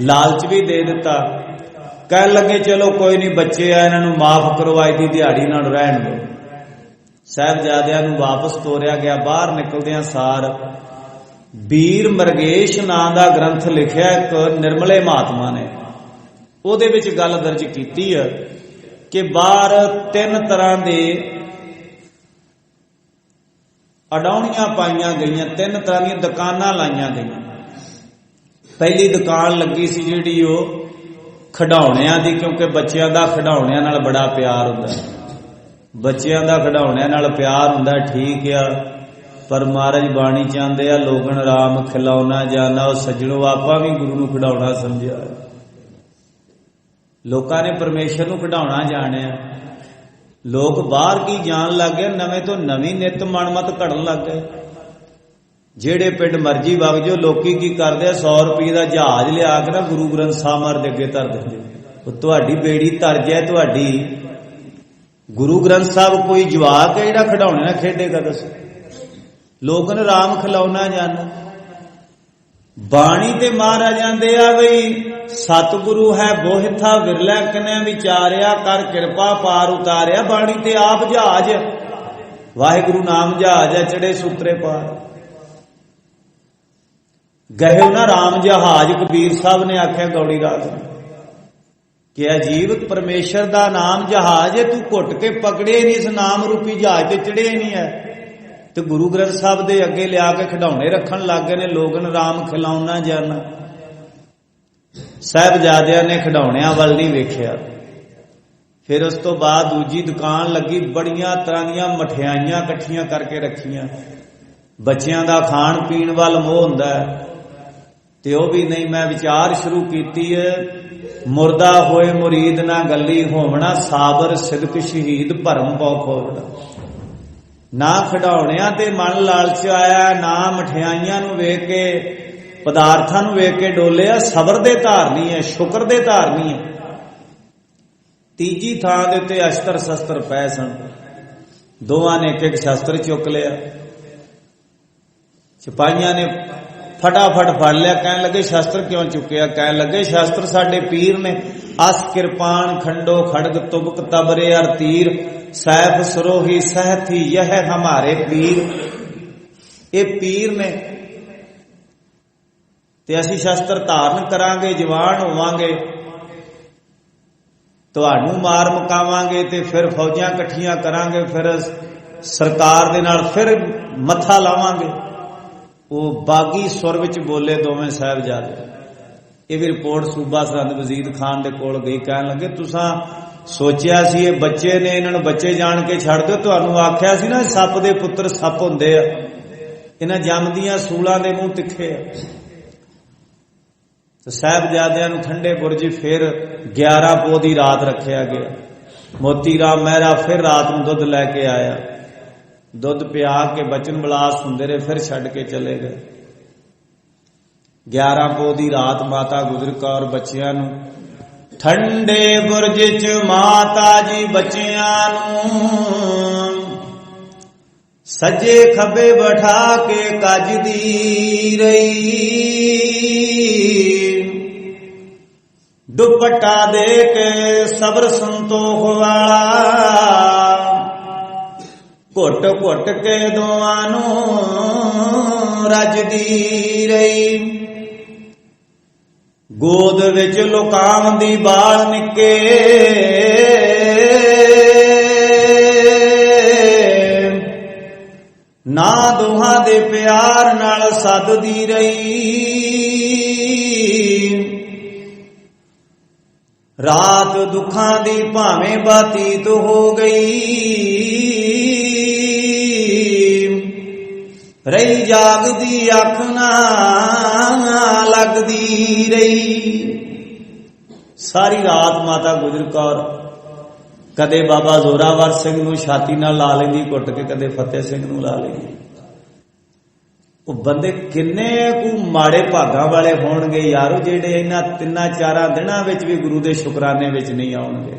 ਲਾਲਚ ਵੀ ਦੇ ਦਿੱਤਾ। ਕਹਿਣ ਲੱਗੇ, ਚਲੋ ਕੋਈ ਨਹੀਂ, ਬੱਚੇ ਆ, ਇਹਨਾਂ ਨੂੰ ਮਾਫ ਕਰੋ ਦੀ ਦਿਹਾੜੀ ਨਾਲ ਰਹਿਣ ਦਿਓ। ਸਾਹਿਬਜ਼ਾਦਿਆਂ ਨੂੰ ਵਾਪਸ ਤੋਰਿਆ ਗਿਆ। ਬਾਹਰ ਨਿਕਲਦਿਆਂ ਸਾਰ ਵੀਰ ਮਰਗੇਸ਼ ਨਾਂ ਦਾ ਗ੍ਰੰਥ ਲਿਖਿਆ ਇੱਕ ਨਿਰਮਲੇ ਮਹਾਤਮਾ ਨੇ। ਉਹਦੇ ਵਿੱਚ ਗੱਲ ਦਰਜ ਕੀਤੀ ਹੈ ਕਿ ਬਾਹਰ ਤਿੰਨ ਤਰ੍ਹਾਂ ਦੇ ਅਡਾਉਣੀਆਂ ਪਾਈਆਂ ਗਈਆਂ, ਤਿੰਨ ਤਰ੍ਹਾਂ ਦੀਆਂ ਦੁਕਾਨਾਂ ਲਾਈਆਂ ਗਈਆਂ। ਪਹਿਲੀ ਦੁਕਾਨ ਲੱਗੀ ਸੀ ਜਿਹੜੀ ਉਹ ਖਡਾਉਣਿਆਂ ਦੀ, ਕਿਉਂਕਿ ਬੱਚਿਆਂ ਦਾ ਖਡਾਉਣਿਆਂ ਨਾਲ ਬੜਾ ਪਿਆਰ ਹੁੰਦਾ ਬੱਚਿਆਂ ਦਾ ਖਡਾਉਣਿਆਂ ਨਾਲ ਪਿਆਰ ਹੁੰਦਾ, ਠੀਕ ਆ, ਪਰ ਮਹਾਰਾਜ ਬਾਣੀ ਚਾਹੁੰਦੇ ਆ, ਲੋਗਣ ਰਾਮ ਖਿਲਾਉਣਾ ਜਾਣਾ ਉਹ ਸੱਜਣੋ ਆਪਾਂ ਵੀ ਗੁਰੂ ਨੂੰ ਖਡਾਉਣਾ ਸਮਝਿਆ। ਲੋਕਾਂ ਨੇ ਪਰਮੇਸ਼ਰ ਨੂੰ ਖਡਾਉਣਾ ਜਾਣਿਆ। ਲੋਕ ਬਾਹਰ ਕੀ ਜਾਣ ਲੱਗ ਗਏ, ਨਵੇਂ ਤੋਂ ਨਵੀਂ ਨਿਤ ਮਨਮਤ ਘੜਨ ਲੱਗ ਗਏ। ਜਿਹੜੇ ਪਿੰਡ ਮਰਜ਼ੀ ਵਗ ਜੋ ਲੋਕੀ ਕੀ ਕਰਦੇ ਆ? 100 ਰੁਪਏ ਦਾ ਜਹਾਜ਼ ਲਿਆ ਕੇ ਨਾ ਗੁਰੂ ਗ੍ਰੰਥ ਸਾਹਿਬ ਮਾਰ ਦੇ ਅੱਗੇ ਧਰ ਦਿੰਦੇ। ਉਹ ਤੁਹਾਡੀ ਬੇੜੀ ਧਰ ਜਾਏ ਤੁਹਾਡੀ ਗੁਰੂ ਗ੍ਰੰਥ ਸਾਹਿਬ ਕੋਈ ਜਵਾਕ ਹੈ ਜਿਹੜਾ ਖਿਡੌਣੇ ਨਾਲ ਖੇਡੇਗਾ ਦੱਸੋ। ਲੋਕਨ ਰਾਮ ਖਿਲਾਉਣਾ ਜਾਣ ਬਾਣੀ ਤੇ ਮਹਾਰਾਜ ਜਾਂਦੇ ਆ ਬਈ, ਸਤਿਗੁਰੂ ਹੈ ਬੋਹਿਥਾ ਵਿਰਲਾ ਕਨੇ ਵਿਚਾਰਿਆ ਕਰ ਕਿਰਪਾ ਪਾਰ ਉਤਾਰਿਆ। ਬਾਣੀ ਤੇ ਆਪ ਜਹਾਜ ਵਾਹਿਗੁਰੂ ਨਾਮ ਜਹਾਜ ਹੈ ਚੜੇ ਸੁਤਰੇ ਪਾਰ। ਗਏ ਨਾ ਰਾਮ ਜਹਾਜ, ਕਬੀਰ ਸਾਹਿਬ ਨੇ ਆਖਿਆ ਗੌੜੀ ਰਾਤ ਨੂੰ, ਕਿ ਅਜੀਬ ਪਰਮੇਸ਼ਰ ਦਾ ਨਾਮ ਜਹਾਜ ਹੈ, ਤੂੰ ਘੁੱਟ ਕੇ ਪਕੜੇ ਨਹੀਂ, ਇਸ ਨਾਮ ਰੂਪੀ ਜਹਾਜ ਤੇ ਚੜੇ ਨਹੀਂ ਹੈ। ਤੇ ਗੁਰੂ ਗ੍ਰੰਥ ਸਾਹਿਬ ਦੇ ਅੱਗੇ ਲਿਆ ਕੇ ਖਿਡੌਣੇ ਰੱਖਣ ਲੱਗ ਗਏ ਨੇ, ਲੋਗਨ ਰਾਮ ਖਿਲਾਉਣਾ ਜਾਣਾ ਸਾਹਿਬਜ਼ਾਦਿਆਂ ਨੇ ਖਿਡੌਣਿਆਂ ਵੱਲ ਨਹੀਂ ਵੇਖਿਆ। ਫਿਰ ਉਸ ਤੋਂ ਬਾਅਦ ਦੂਜੀ ਦੁਕਾਨ ਲੱਗੀ, ਬੜੀਆਂ ਤਰ੍ਹਾਂ ਦੀਆਂ ਮਠਿਆਈਆਂ ਇਕੱਠੀਆਂ ਕਰਕੇ ਰੱਖੀਆਂ। ਬੱਚਿਆਂ ਦਾ ਖਾਣ ਪੀਣ ਵੱਲ ਮੋਹ ਹੁੰਦਾ ਹੈ। ਤੇ ਉਹ ਵੀ ਨਹੀਂ, ਮੈਂ ਵਿਚਾਰ ਸ਼ੁਰੂ ਕੀਤੀ ਹੈ ਮੁਰਦਾ ਹੋਏ ਮੁਰੀਦ ਨਾ ਗੱਲੀ ਹੋਵਣਾ, ਸਾਬਰ ਸਿਦਕ ਸ਼ਹੀਦ ਭਰਮ ਪਉ ਖੋਲਣਾ। ਨਾ ਖਡਾਉਣਿਆਂ ਤੇ ਮਨ ਲਾਲਚ ਆਇਆ, ਨਾ ਮਠਿਆਈਆਂ ਨੂੰ ਵੇਖ ਕੇ, ਪਦਾਰਥਾਂ ਨੂੰ ਵੇਖ ਕੇ ਡੋਲਿਆ ਸਬਰ ਦੇ ਧਾਰਨੀ ਹੈ ਸ਼ੁਕਰ ਦੇ ਧਾਰਨੀ ਹੈ ਤੀਜੀ ਥਾਂ ਦੇ ਉੱਤੇ ਅਸ਼ਤਰ ਸ਼ਸਤਰ ਪਏ ਸਨ। ਦੋਵਾਂ ਨੇ ਇੱਕ ਇੱਕ ਸ਼ਸਤਰ ਚੁੱਕ ਲਿਆ। ਸਿਪਾਹੀਆਂ ਨੇ ਫਟਾਫਟ ਫੜ ਲਿਆ, ਕਹਿਣ ਲੱਗੇ, ਸ਼ਸਤਰ ਕਿਉਂ ਚੁੱਕਿਆ? ਕਹਿਣ ਲੱਗੇ, ਸ਼ਸਤਰ ਸਾਡੇ ਪੀਰ ਨੇ। ਅਸ ਕਿਰਪਾਨ, ਖੰਡੋ, ਖੜਗ, ਤੁਬਕ, ਤਬਰੇ, ਅਰ ਤੀਰ। ਸੈਫ, ਸਰੋਹੀ, ਸਹਥੀ, ਯਹ ਹਮਾਰੇ ਪੀਰ। ਇਹ ਪੀਰ ਨੇ ਤੇ ਅਸੀਂ ਸ਼ਸਤਰ ਧਾਰਨ ਕਰਾਂਗੇ, ਜਵਾਨ ਹੋਵਾਂਗੇ। ਤੁਹਾਨੂੰ ਮਾਰ ਮਕਾਵਾਂਗੇ ਤੇ ਫਿਰ ਫੌਜਾਂ ਇਕੱਠੀਆਂ ਕਰਾਂਗੇ, ਫਿਰ ਸਰਕਾਰ ਦੇ ਨਾਲ ਫਿਰ ਮੱਥਾ ਲਾਵਾਂਗੇ। ਉਹ ਬਾਗੀ ਸੁਰ ਵਿੱਚ ਬੋਲੇ ਦੋਵੇਂ ਸਾਹਿਬਜ਼ਾਦੇ। ਇਹ ਵੀ ਰਿਪੋਰਟ ਸੂਬਾ ਸਰਹੰਦ ਵਜ਼ੀਰ ਖਾਨ ਦੇ ਕੋਲ ਗਈ, ਕਹਿਣ ਲੱਗੇ, ਤੁਸੀਂ ਸੋਚਿਆ ਸੀ ਇਹ ਬੱਚੇ ਨੇ, ਇਹਨਾਂ ਨੂੰ ਬੱਚੇ ਜਾਣ ਕੇ ਛੱਡ ਦਿਓ, ਤੁਹਾਨੂੰ ਆਖਿਆ ਸੀ ਨਾ ਸੱਪ ਦੇ ਪੁੱਤਰ ਸੱਪ ਹੁੰਦੇ ਆ। ਇਹਨਾਂ ਜੰਮਦੀਆਂ ਸੂਲਾਂ ਦੇ ਮੂੰਹ ਤਿੱਖੇ ਆ। ਤੇ ਸਾਹਿਬਜ਼ਾਦਿਆਂ ਨੂੰ ਠੰਡੇ ਬੁਰਜ ਫਿਰ 11 ਪੋ ਦੀ ਰਾਤ ਰੱਖਿਆ ਗਿਆ। ਮੋਤੀ ਰਾਮ ਮਹਿਰਾ ਫਿਰ ਰਾਤ ਨੂੰ ਦੁੱਧ ਲੈ ਕੇ ਆਇਆ। ਦੁੱਧ ਪਿਆ ਕੇ ਬਚਨ ਬਲਾਸ ਹੁੰਦੇ ਰਹੇ, ਫਿਰ ਛੱਡ ਕੇ ਚਲੇ ਗਏ। 11 ਪੋ ਦੀ ਰਾਤ ਮਾਤਾ ਗੁਜਰ ਕੌਰ ਬੱਚਿਆਂ ਨੂੰ, ਠੰਡੇ ਬੁਰਜ ਚ ਮਾਤਾ ਜੀ ਬੱਚਿਆਂ ਨੂੰ, ਸੱਜੇ ਖੱਬੇ ਬਿਠਾ ਕੇ ਕੱਜਦੀ ਰਹੀ। ਦੁਪੱਟਾ ਦੇ ਕੇ ਸਬਰ ਸੰਤੋਖ ਵਾਲਾ ਘੁੱਟ ਘੁੱਟ ਕੇ ਦੋਵਾਂ ਨੂੰ ਰਜਦੀ ਰਹੀ। ਗੋਦ ਵਿੱਚ ਲੁਕਾਮ ਦੀ ਬਾਲ ਨਿੱਕੇ। ਨਾ ਦੋਹਾਂ ਦੇ ਪਿਆਰ ਨਾਲ ਸੱਦਦੀ ਰਹੀ। ਰਾਤ ਦੁੱਖਾਂ ਦੀ ਭਾਵੇਂ ਬਾਤੀਤ ਹੋ ਗਈ। ਰਹੀ ਜਾਗਦੀ ਅੱਖ ਨਾ ਲੱਗਦੀ ਰਹੀ। ਸਾਰੀ ਰਾਤ ਮਾਤਾ ਗੁਜਰ ਕੌਰ ਕਦੇ ਬਾਬਾ ਜ਼ੋਰਾਵਰ ਸਿੰਘ ਨੂੰ ਛਾਤੀ ਨਾਲ ਲਾ ਲੈਂਦੀ ਘੁੱਟ ਕੇ ਕਦੇ ਫਤਿਹ ਸਿੰਘ ਨੂੰ ਲਾ ਲੈਂਦੀ। ਉਹ ਬੰਦੇ ਕਿੰਨੇ ਕੁ ਮਾੜੇ ਭਾਗਾਂ ਵਾਲੇ ਹੋਣਗੇ ਯਾਰੋ, ਜਿਹੜੇ ਇਹਨਾਂ ਤਿੰਨਾਂ ਚਾਰਾਂ ਦਿਨਾਂ ਵਿੱਚ ਵੀ ਗੁਰੂ ਦੇ ਸ਼ੁਕਰਾਨੇ ਵਿੱਚ ਨਹੀਂ ਆਉਣਗੇ।